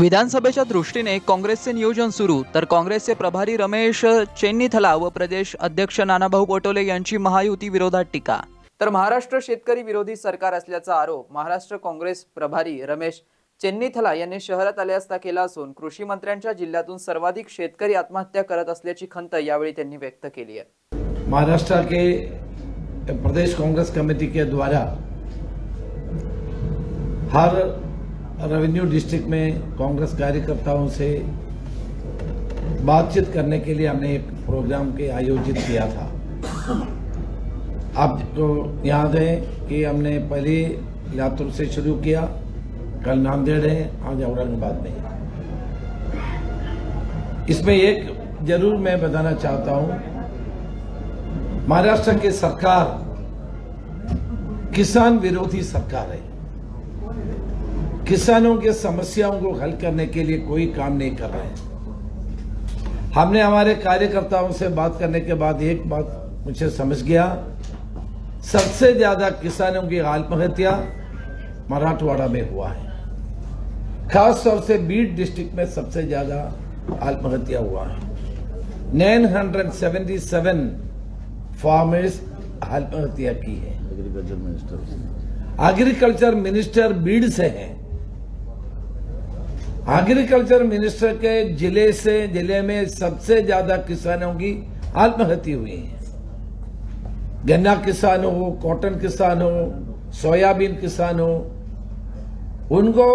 विधानसभेच्या दृष्टीने काँग्रेसचे नियोजन सुरू तर काँग्रेसचे प्रभारी रमेश चेन्नीथला व प्रदेश अध्यक्ष नानाभाऊ पटोले यांची महायुती विरोधात टीका. तर महाराष्ट्र शेतकरी विरोधी सरकार असल्याचा आरोप महाराष्ट्र काँग्रेस प्रभारी रमेश चेन्नीथला यांनी शहरात आले असता केला असून कृषी मंत्र्यांच्या जिल्ह्यातून सर्वाधिक शेतकरी आत्महत्या करत असल्याची खंत यावेळी त्यांनी व्यक्त केली आहे. महाराष्ट्र के प्रदेश कांग्रेस कमेटी के द्वारा हर रेवेन्यू डिस्ट्रिक्ट में कांग्रेस कार्यकर्ताओं से बातचीत करने के लिए हमने एक प्रोग्राम के आयोजित किया था। आपको याद है कि हमने पहले लातूर से शुरू किया, कल नांदेड़ है, आज औरंगाबाद में इसमें एक ज़रूर मैं बताना चाहता हूँ, महाराष्ट्र की सरकार किसान विरोधी सरकार है। किसानों के समस्याओं को हल करने के लिए कोई काम नहीं कर रहे हैं। हमने हमारे कार्यकर्ताओं से बात करने के बाद एक बात मुझे समझ गया। सबसे ज़्यादा किसानों की आत्महत्या मराठवाड़ा में हुआ है। खास तौर से बीड डिस्ट्रिक्ट में सबसे ज़्यादा आत्महत्या हुआ है। 977 फार्मर्स आत्महत्या की है। Agriculture minister agriculture minister Beed से हैं। एग्रीकल्चर मिनिस्टर के ज़िले से, ज़िले में सबसे ज़्यादा किसानों की आत्महत्या हुई है। गन्ना किसान हो, कॉटन किसान हो, सोयाबीन किसान हो, उनको,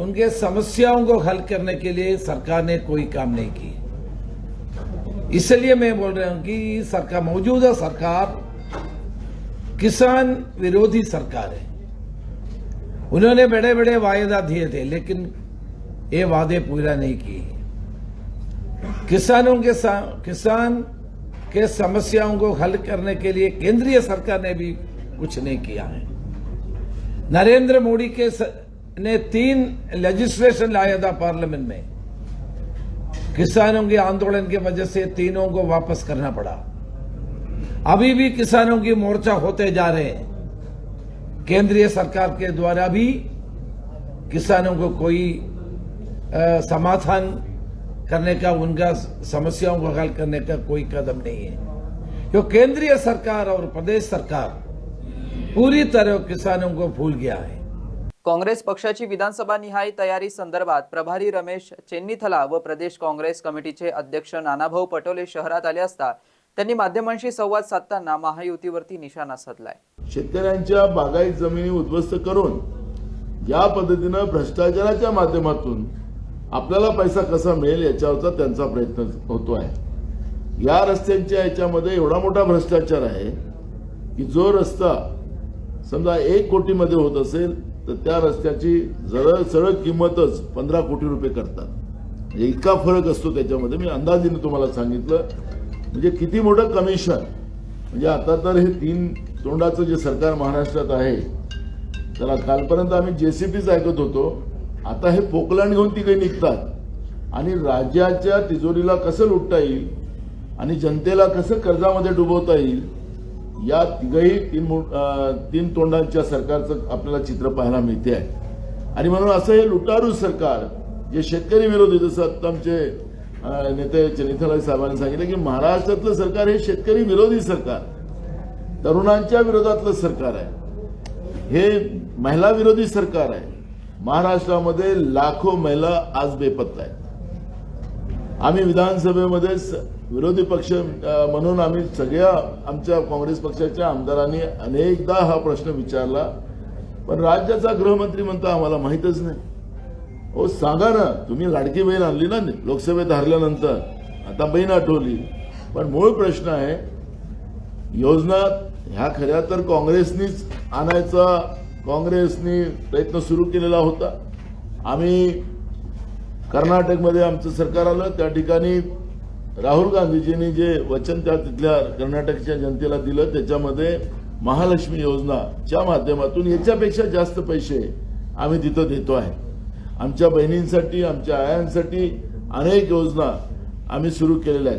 उनके समस्याओं को हल करने के लिए सरकार ने कोई काम नहीं की इसलिए मैं बोल रहा हूँ कि सरकार, मौजूदा सरकार, किसान विरोधी सरकार है। उन्होंने बड़े बड़े वायदा दिए थे, लेकिन ये वादे पूरा नहीं किए। किसानों के किसान के समस्याओं को हल करने के लिए केंद्रीय सरकार ने भी कुछ नहीं किया है। नरेंद्र मोदी के स, ने तीन लेजिस्लेशन लाया था पार्लियामेंट में। किसानों के आंदोलन की वजह से तीनों को वापस करना पड़ा। अभी भी किसानों की मोर्चा होते जा रहे हैं। केंद्रीय सरकार के द्वारा भी किसानों को कोई समाधान करने का उनका समस्याओं को हल करने का कोई कदम नहीं है। जो केंद्रीय सरकार और प्रदेश सरकार पूरी तरह किसानों को भूल गया है। काँग्रेस पक्षाची विधानसभा निहाय तयारी संदर्भात प्रभारी रमेश चेन्नीथला व प्रदेश काँग्रेस कमिटीचे अध्यक्ष नानाभाऊ पटोले शहरात आले असता त्यांनी माध्यमांशी संवाद साधताना महायुतीवरती निशाणा साधलाय. शेतकऱ्यांच्या बागायत जमिनी उद्ध्वस्त करून या पद्धतीनं भ्रष्टाचाराच्या माध्यमातून आपल्याला पैसा कसा मिळेल याच्यावरचा त्यांचा प्रयत्न होतो आहे. या रस्त्यांच्या याच्यामध्ये एवढा मोठा भ्रष्टाचार आहे की जो रस्ता समजा एक कोटीमध्ये होत असेल तर त्या रस्त्याची जळ सरळ किंमतच पंधरा कोटी रुपये करतात. म्हणजे इतका फरक असतो त्याच्यामध्ये. मी अंदाजीने तुम्हाला सांगितलं. म्हणजे किती मोठं कमिशन म्हणजे आता तर हे तीन तोंडाचं जे सरकार महाराष्ट्रात आहे तर कालपर्यंत आम्ही जेसीबीच ऐकत होतो. आता हे पोकलाण घेऊन तिकडे निघतात. आणि राज्याच्या तिजोरीला कसं लुटता येईल आणि जनतेला कसं कर्जामध्ये डुबवता येईल या तिघही तीन तीन तोंडांच्या सरकारचं आपल्याला चित्र पाहायला मिळते आहे. आणि म्हणून असं हे लुटारू सरकार जे शेतकरी विरोधी जसं आता आमचे नेते चनिथालाल साहेबांनी सांगितलं की महाराष्ट्रातलं सरकार हे शेतकरी विरोधी सरकार. तरुणांच्या विरोधातलं सरकार आहे. हे महिला विरोधी सरकार आहे. महाराष्ट्रामध्ये लाखो महिला आज बेपत्ता आहेत. आम्ही विधानसभेमध्ये विरोधी पक्ष म्हणून आम्ही सगळ्या आमच्या काँग्रेस पक्षाच्या आमदारांनी अनेकदा हा प्रश्न विचारला. पण राज्याचा गृहमंत्री म्हणता आम्हाला माहीतच नाही. हो सांगा ना तुम्ही लाडकी बहीण आणली ना लोकसभेत हरल्यानंतर आता बहीण आठवली. पण मूळ प्रश्न आहे योजना ह्या खऱ्या तर काँग्रेसनीच आणायचा काँग्रेसनी प्रयत्न सुरू केलेला होता. आम्ही कर्नाटकमध्ये आमचं सरकार आलं त्या ठिकाणी राहुल गांधीजींनी जे वचन त्या तिथल्या कर्नाटकच्या जनतेला दिलं त्याच्यामध्ये महालक्ष्मी योजनाच्या माध्यमातून याच्यापेक्षा जास्त पैसे आम्ही तिथं देतो आहे. आमच्या बहिणींसाठी आमच्या आयांसाठी अनेक योजना आम्ही सुरू केलेल्या आहेत.